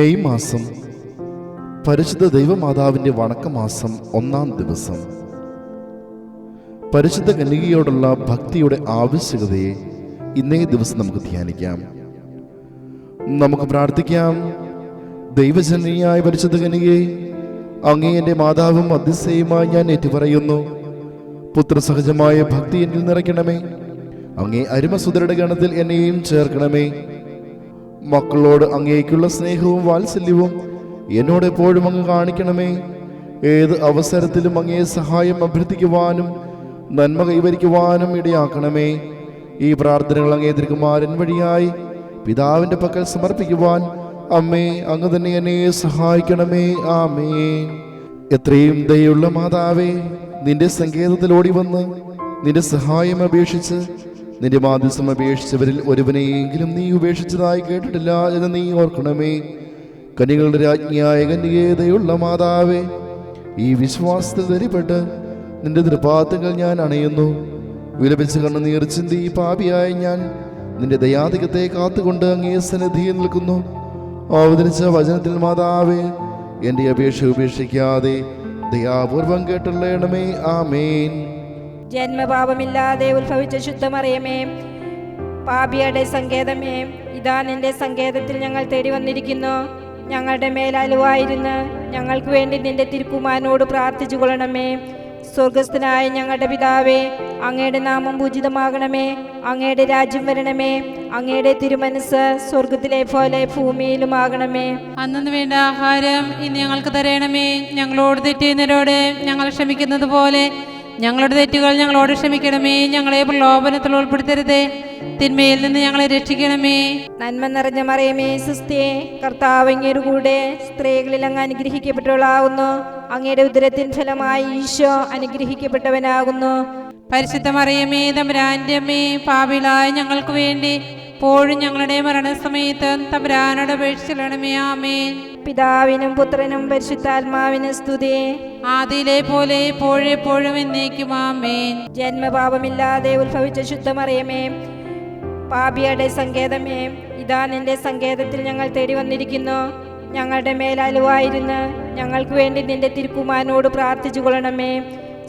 May മാസം പരിശുദ്ധ ദൈവമാതാവിന്റെ വണക്കമാസം ഒന്നാം ദിവസം. പരിശുദ്ധ കന്യകയോടുള്ള ഭക്തിയുടെ ആവശ്യകതയെ ഇന്നേ ദിവസം നമുക്ക് ധ്യാനിക്കാം. നമുക്ക് പ്രാർത്ഥിക്കാം. ദൈവജനനിയായ പരിശുദ്ധ കനികയെ അങ്ങേ എന്റെ മാതാവും അതിശയുമായി ഞാൻ ഏറ്റുപറയുന്നു. പുത്രസഹജമായ ഭക്തി എന്നിൽ നിറയ്ക്കണമേ. അങ്ങേ അരുമസുദരുടെ ഗണത്തിൽ എന്നെയും ചേർക്കണമേ. മക്കളോട് അങ്ങേക്കുള്ള സ്നേഹവും വാത്സല്യവും എന്നോട് എപ്പോഴും അങ്ങ് കാണിക്കണമേ. ഏത് അവസരത്തിലും അങ്ങേ സഹായം അഭ്യർത്ഥിക്കുവാനും നന്മ കൈവരിക്കുവാനും ഇടയാക്കണമേ. ഈ പ്രാർത്ഥനകൾ അങ്ങേ തിരുകുമാരൻ വഴിയായി പിതാവിന്റെ പക്കൽ സമർപ്പിക്കുവാൻ അമ്മേ അങ്ങ് തന്നെ എന്നെ സഹായിക്കണമേ. ആമേ എത്രയും ദയുള്ള മാതാവേ നിന്റെ സങ്കേതത്തിൽ ഓടി വന്ന് നിന്റെ സഹായം അപേക്ഷിച്ച് നിന്റെ മാധ്യസം അപേക്ഷിച്ചവരിൽ ഒരുവനെയെങ്കിലും നീ ഉപേക്ഷിച്ചതായി കേട്ടിട്ടില്ല എന്ന് നീ ഓർക്കണമേ. കനികളുടെ രാജ്ഞിയായ കന്യകേതയുള്ള മാതാവേ ഈ വിശ്വാസത്തിൽ ധരിപ്പെട്ട് നിന്റെ ദൃപാത്തങ്ങൾ ഞാൻ അണയുന്നു. വിലപിച്ച് കണ്ണുനീർ ചിന്തി പാപിയായ ഞാൻ നിന്റെ ദയാധികത്തെ കാത്തുകൊണ്ട് അങ്ങേ സന്നിധിയിൽ നിൽക്കുന്നു. അവതരിച്ച വചനത്തിൽ മാതാവേ എന്റെ അപേക്ഷ ഉപേക്ഷിക്കാതെ ദയാപൂർവം കേട്ടുള്ളണമേ. ആമേൻ. ജന്മപാപമില്ലാതെ ഉത്ഭവിച്ച ശുദ്ധമറിയമേ പാപിയുടെ സങ്കേതമേ ഇതാ നിന്റെ സങ്കേതത്തിൽ ഞങ്ങൾ തേടി വന്നിരിക്കുന്നു. ഞങ്ങളുടെ മേലലുവായിരുന്ന് ഞങ്ങൾക്ക് വേണ്ടി നിന്റെ തിരുക്കുമാനോട് പ്രാർത്ഥിച്ചു കൊള്ളണമേ. സ്വർഗസ്ഥനായ ഞങ്ങളുടെ പിതാവേ അങ്ങയുടെ നാമം പൂജിതമാകണമേ. അങ്ങയുടെ രാജ്യം വരണമേ. അങ്ങയുടെ തിരുമനസ് സ്വർഗത്തിലെ പോലെ ഭൂമിയിലുമാകണമേ. അന്നു വേണ്ട ആഹാരം ഇന്ന് ഞങ്ങൾക്ക് തരണമേ. ഞങ്ങളോട് തെറ്റുന്നവരോട് ഞങ്ങൾ ക്ഷമിക്കുന്നത് പോലെ ഞങ്ങളുടെ തെറ്റുകൾ ഞങ്ങളോട് ക്ഷമിക്കണമേ. ഞങ്ങളെ പ്രലോഭനത്തിൽ ഉൾപ്പെടുത്തരുതേ. തിന്മയിൽ നിന്ന് ഞങ്ങളെ രക്ഷിക്കണമേ. നന്മ നിറഞ്ഞ മറിയമേ സുസ്ഥിയെ കർത്താവ് അങ്ങയുടെ കൂടെ സ്ത്രീകളിൽ അങ്ങ് അനുഗ്രഹിക്കപ്പെട്ടവളാകുന്നു അങ്ങയുടെ ഉദരത്തിൻ ഫലമായി ഈശോ അനുഗ്രഹിക്കപ്പെട്ടവനാകുന്നു. പരിശുദ്ധ മറിയമേ തമ്പരാന്റെമ്മേ പാപിളായ ഞങ്ങൾക്ക് വേണ്ടി പോഴും ഞങ്ങളുടെ മരണസമയത്ത് തമ്പുരാനോട് അപേക്ഷിച്ചിടണമേ. ആമേൻ. പിതാവിനും പുത്രനും പരിശുദ്ധാത്മാവിനും സ്തുതി. ആദിയിലെ പോലെ എപ്പോഴെപ്പോഴും എന്നേക്കും ആമേൻ. ജന്മപാപമില്ലാതെ ഉത്ഭവിച്ച ശുദ്ധമറിയമേ പാപിയുടെ സങ്കേതമേ ഇതാ നിന്റെ സങ്കേതത്തിൽ ഞങ്ങൾ തേടി വന്നിരിക്കുന്നു. ഞങ്ങളുടെ മേലാലുവായിരുന്നു ഞങ്ങൾക്ക് വേണ്ടി നിന്റെ തിരുക്കുമാനോട് പ്രാർത്ഥിച്ചു കൊള്ളണമേ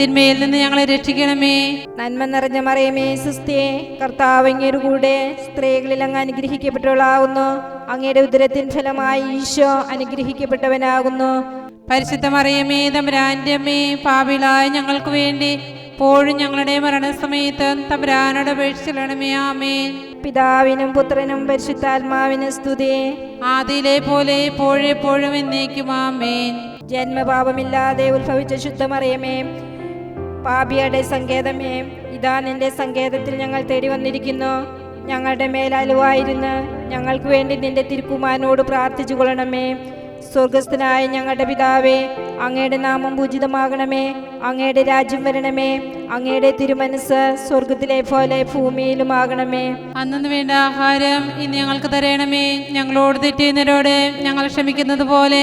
തിന്മയിൽ നിന്ന് ഞങ്ങളെ രക്ഷിക്കണമേ. നന്മ നിറഞ്ഞ മറിയമേ സുസ്ഥേ കർത്താവ് കൂടെ സ്ത്രീകളിൽ അങ്ങ് അനുഗ്രഹിക്കപ്പെട്ടവളാകുന്നു അങ്ങയുടെ ഉദരത്തിൻ ഫലമായി ഈശോ അനുഗ്രഹിക്കപ്പെട്ടവനാകുന്നു. പരിശുദ്ധ മറിയമേ തമ്പുരാന്റെ അമ്മേ പാപിളായ ഞങ്ങൾക്ക് വേണ്ടി പോഴും ഞങ്ങളുടെ മരണസമയത്ത് തമ്പുരാനോട് അപേക്ഷിച്ചിടണമേ. ആമേൻ. പിതാവിനും പുത്രനും പരിശുദ്ധാത്മാവിനും സ്തുതി. ആദിയിലെ പോലെ എപ്പോഴെപ്പോഴും എന്നേക്കും. ആമേൻ. ജന്മപാപമില്ലാതെ ഉത്ഭവിച്ച ശുദ്ധമറിയമേ പാപിയുടെ സങ്കേതമേ ഇതാ നിന്റെ സങ്കേതത്തിൽ ഞങ്ങൾ തേടി വന്നിരിക്കുന്നു. ഞങ്ങളുടെ മേലലുവായിരുന്ന് ഞങ്ങൾക്ക് വേണ്ടി നിന്റെ തിരുക്കുമാനോട് പ്രാർത്ഥിച്ചു കൊള്ളണമേ സ്വർഗസ്ഥനായ ഞങ്ങളുടെ പിതാവേ അങ്ങയുടെ നാമം പൂജിതമാകണമേ. അങ്ങയുടെ രാജ്യം വരണമേ. അങ്ങയുടെ തിരുമനസ് സ്വർഗത്തിലെ പോലെ ഭൂമിയിലും ആകണമേ അന്നു വേണ്ട ആഹാരം ഇന്ന് ഞങ്ങൾക്ക് തരണമേ. ഞങ്ങളോട് തെറ്റുന്നവരോട് ഞങ്ങൾ ക്ഷമിക്കുന്നത് പോലെ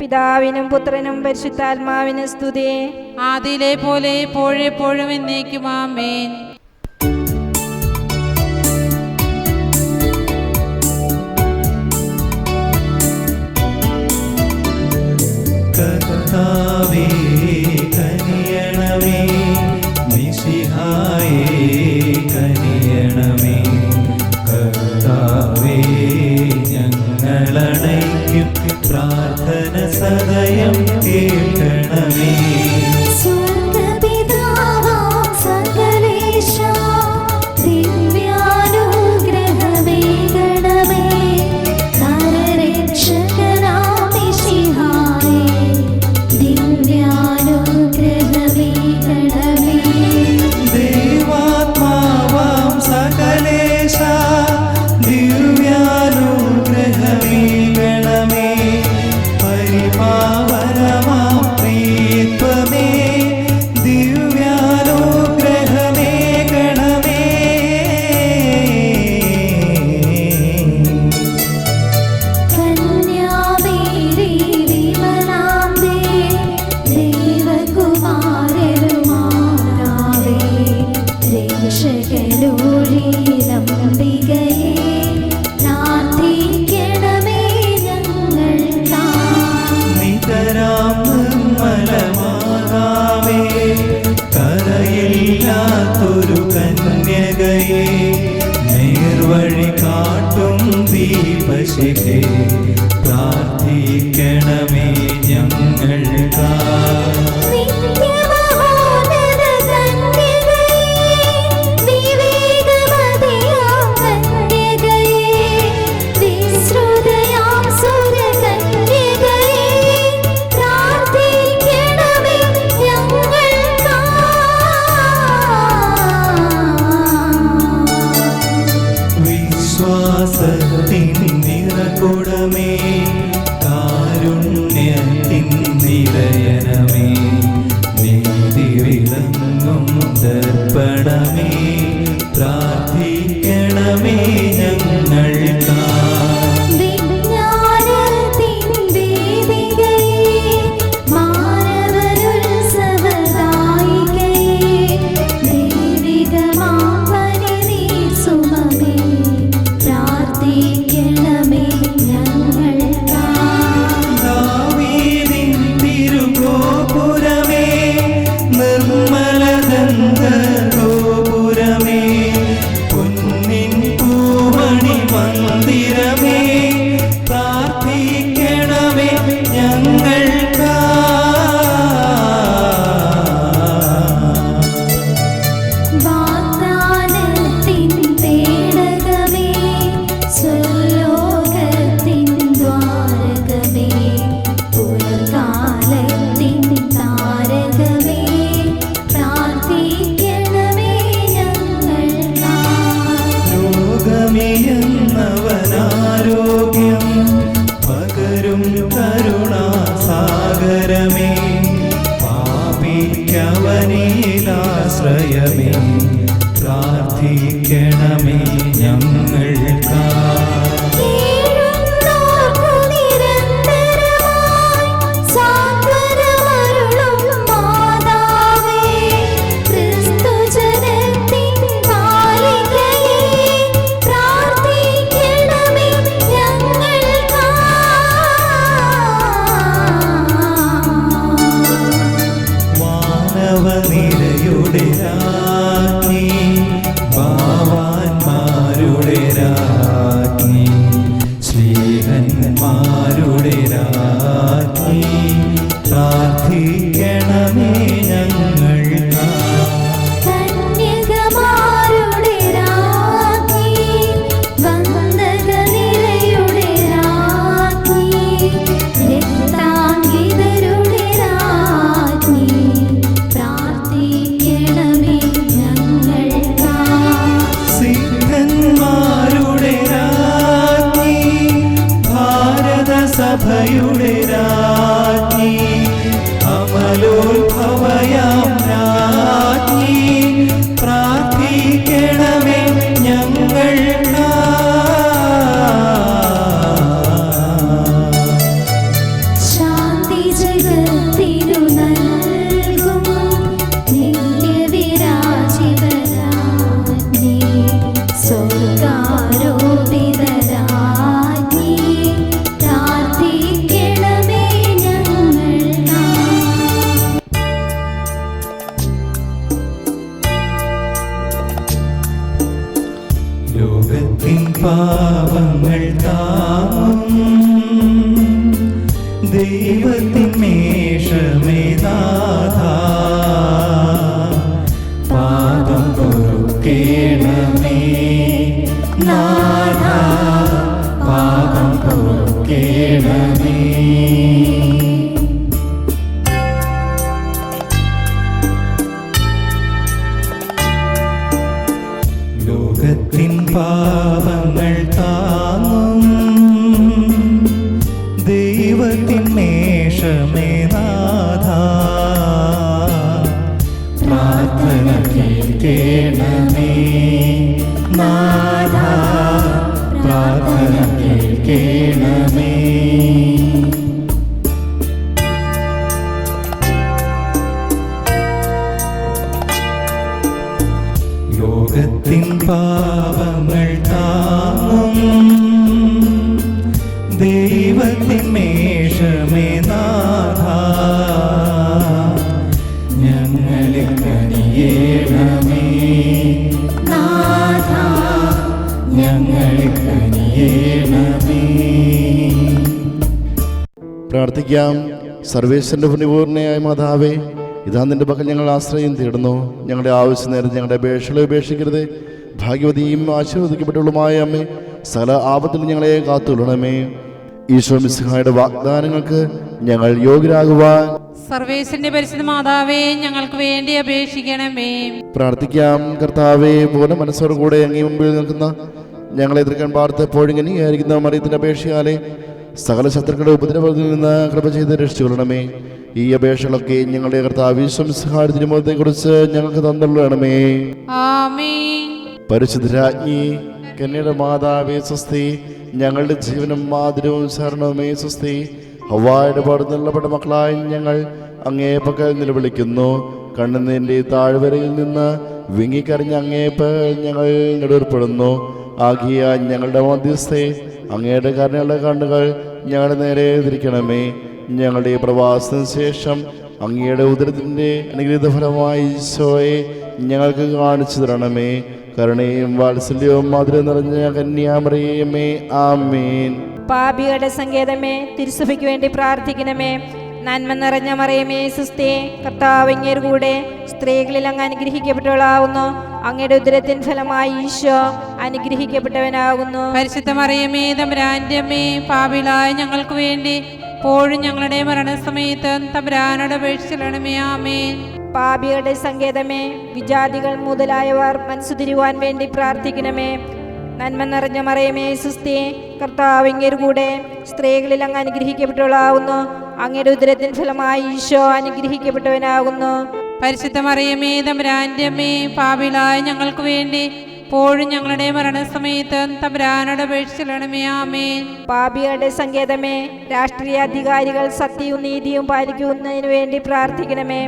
പിതാവിനും പുത്രനും പരിശുദ്ധാത്മാവിനും സ്തുതി. ആദിയിലെ പോലെ എപ്പോഴെപ്പോഴും എന്നേക്കും ആമേൻ. കർത്താവേ പ്രാർത്ഥന സദയം and mine. പൊറുക്കേണമേ ദൈവത്തിൻ മേഷമേ നാഥ. ഞങ്ങളിൽ കനിയേണമേ. നാഥ. ഞങ്ങളെ കനിയേണമേ. പ്രാർത്ഥിക്കാം. സർവേശ്വരന്റെ പുണ്യപൂർണയായ മാതാവേ ഇതാ നിന്റെ പക്കൽ ഞങ്ങൾ ആശ്രയം തേടുന്നു. ഞങ്ങളുടെ ആവശ്യം നേരം ഞങ്ങളുടെ അപേക്ഷകളെ ഉപേക്ഷിക്കരുത്. ഭാഗ്യവതിയും ആശീർവദിക്കപ്പെട്ടുള്ളതുമായ അമ്മേ സകല ആപത്തിൽ ഞങ്ങളെ കാത്തുകൊള്ളണമേ. ഈശോ മിസ്ഹായുടെ വാഗ്ദാനങ്ങൾക്ക് ഞങ്ങൾ യോഗ്യരാകുവാൻ സർവേശന്റെ പരിശുദ്ധ മാതാവേ ഞങ്ങൾക്ക് വേണ്ടി അപേക്ഷിക്കണമേ. പ്രാർത്ഥിക്കാം. കർത്താവേ പൂർണ മനസ്സോടു കൂടെ അങ്ങേ മുമ്പിൽ നിൽക്കുന്ന ഞങ്ങളെ എതിർക്കാൻ പാർത്തപ്പോഴും ഇങ്ങനെയായിരിക്കുന്ന മറിയത്തിന്റെ അപേക്ഷയാലെ സകല ശത്രുക്കളുടെ ഉപദ്രവത്തിൽ നിന്ന് കൃപ ചെയ്ത് രക്ഷിച്ചുകൊള്ളണമേ. ഈ അപേക്ഷകളൊക്കെ ഞങ്ങളുടെ കർത്താവ് തിരുമുഖത്തെ കുറിച്ച് ഞങ്ങൾക്ക് തന്നുള്ളണമേ പരിശുദ്ധരാജ്ഞി കന്യയുടെ മാതാവേ സ്വസ്തി ഞങ്ങളുടെ ജീവനും മാതിരവും ശരണവുമേ സ്വസ്തി ഹവായുടെ പാട് മക്കളായി ഞങ്ങൾ അങ്ങേ പക്കൽ നിലവിളിക്കുന്നു. കണ്ണുന്നതിന്റെ താഴ്വരയിൽ നിന്ന് വിങ്ങിക്കറിഞ്ഞ അങ്ങേ പകൽ ഞങ്ങൾ നെടുവർപ്പെടുന്നു. ആകിയ ഞങ്ങളുടെ മധ്യസ്ഥെ അങ്ങയുടെ കരുണയുള്ള കണ്ണുകൾ ഞങ്ങളുടെ നേരെ തിരിക്കണമേ ഞങ്ങളുടെ പ്രവാസത്തിന് ശേഷം അങ്ങയുടെ ഉദരത്തിന്റെ അനുഗ്രഹീത ഫലമായി ഈശോയെ ഞങ്ങൾക്ക് കാണിച്ചു തരണമേ. കരുണയും വാത്സല്യവും മധുരം നിറഞ്ഞ കന്യാമറിയമേ ആമീൻ. പാപികളുടെ സങ്കേതമേ തിരുസഭയ്ക്ക് വേണ്ടി പ്രാർത്ഥിക്കണമേ. നന്മ നിറഞ്ഞ മറിയമേ സുസ്ഥേ കർത്താവ് കൂടെ സ്ത്രീകളിൽ അങ്ങ് അനുഗ്രഹിക്കപ്പെട്ടവളാവുന്നു. അങ്ങയുടെ ഉദരത്തിൻ ഫലമായി ഈശോ അനുഗ്രഹിക്കപ്പെട്ടവനാകുന്നു പരിശുദ്ധ മറിയമേ തമ്പുരാന്റെ അമ്മേ പാപിലായ ഞങ്ങൾക്ക് വേണ്ടി എപ്പോഴും ഞങ്ങളുടെ മരണസമയത്ത് തമ്പുരാനോട് അപേക്ഷിച്ചിരണമേ ആമേൻ. പാപികളുടെ സങ്കേതമേ വിജാതികൾ മുതലായവർ മനസ്സുതിരുവാൻ വേണ്ടി പ്രാർത്ഥിക്കണമേ. നന്മ നിറഞ്ഞ മറയമേ സുസ്ഥി കർത്താവിങ്ങർ കൂടെ സ്ത്രീകളിൽ അങ്ങ് അനുഗ്രഹിക്കപ്പെട്ടവളാവുന്നു അങ്ങയുടെ ഉദരത്തിൻ ഫലമായി ഈശോ അനുഗ്രഹിക്കപ്പെട്ടവനാകുന്നു. പരിശുദ്ധ മറിയമേ തമ്പുരാന്റെ അമ്മേ പാപികളായ ഞങ്ങൾക്ക് വേണ്ടി എപ്പോഴും ഞങ്ങളുടെ മരണസമയത്ത് തമ്പുരാനോട് അപേക്ഷിച്ചിരണമേ ആമേൻ. പാപികളുടെ സങ്കേതമേ രാഷ്ട്രീയ അധികാരികൾ സത്യവും നീതിയും പാലിക്കുന്നതിന് വേണ്ടി പ്രാർത്ഥിക്കണമേ.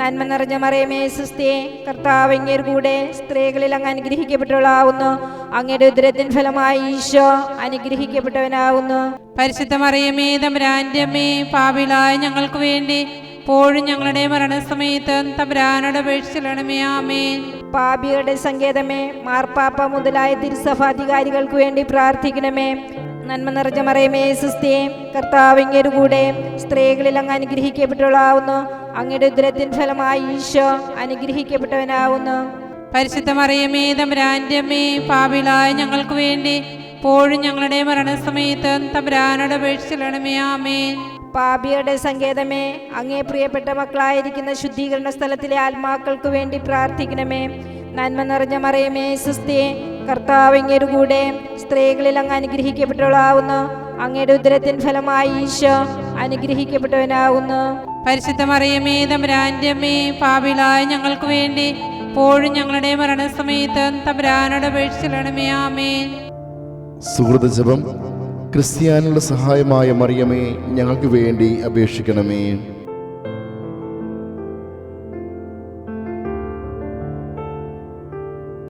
നന്മ നിറഞ്ഞ മറിയമേ സുസ്ഥേ കർത്താവ് കൂടെ സ്ത്രീകളിൽ അങ്ങ് അനുഗ്രഹിക്കപ്പെട്ടവളാവുന്നു. അങ്ങയുടെ ഉദരത്തിൻ ഫലമായി ഈശോ അനുഗ്രഹിക്കപ്പെട്ടവനാവുന്നു. പരിശുദ്ധ മറിയമേ തമ്പുരാന്റെ അമ്മേ പാപിലായ ഞങ്ങൾക്ക് വേണ്ടി എപ്പോഴും ഞങ്ങളുടെ മരണസമയത്ത് തമ്പുരാനോട് അപേക്ഷിച്ചിരണമേ ആമേൻ. പാപികളുടെ സങ്കേതമേ മാർപ്പാപ്പ മുതലായ തിരുസഭ അധികാരികൾക്ക് വേണ്ടി പ്രാർത്ഥിക്കണമേ. നന്മ നിറഞ്ഞ മറയമേ സുസ്ഥിയെ കർത്താവ് കൂടെ സ്ത്രീകളിൽ അങ്ങ് അനുഗ്രഹിക്കപ്പെട്ടവളാവുന്നു അങ്ങയുടെ ഉദ്രത്തിൻ ഫലമായി ഈശോ അനുഗ്രഹിക്കപ്പെട്ടവനാവുന്നു. പരിശുദ്ധ മറിയമേ തമ്പുരാന്റെ അമ്മേ പാപിലായ ഞങ്ങൾക്ക് വേണ്ടി പോഴും ഞങ്ങളുടെ മരണസമയത്ത് തമ്പുരാനോട് അപേക്ഷിച്ചിടണമേ ആമേൻ. പാപിയുടെ സങ്കേതമേ അങ്ങേ പ്രിയപ്പെട്ട മക്കളായിരിക്കുന്ന ശുദ്ധീകരണ സ്ഥലത്തിലെ ആത്മാക്കൾക്ക് വേണ്ടി പ്രാർത്ഥിക്കണമേ. നന്മ നിറഞ്ഞ മറിയമേ സുസ്ഥി കർത്താവ് അങ്ങയുടെ കൂടെ സ്ത്രീകളിൽ അങ്ങ് അനുഗ്രഹിക്കപ്പെട്ടവളാവുന്നു അങ്ങയുടെ ഉദരത്തിൻ ഫലമായി ഈശോ അനുഗ്രഹിക്കപ്പെട്ടവനാവുന്നു. പരിശുദ്ധ മറിയമേ തമ്പുരാന്റെ അമ്മേ പാപിലായ ഞങ്ങൾക്ക് വേണ്ടി പോഴും ഞങ്ങളുടെ മരണസമയത്ത് തമ്പുരാനോട് അപേക്ഷിച്ചിടണമേ ആമേ സുഹൃത്ത് ജപം ക്രിസ്ത്യാനികളുടെ സഹായമായ മറിയമേ ഞങ്ങൾക്ക് വേണ്ടി അപേക്ഷിക്കണമേ.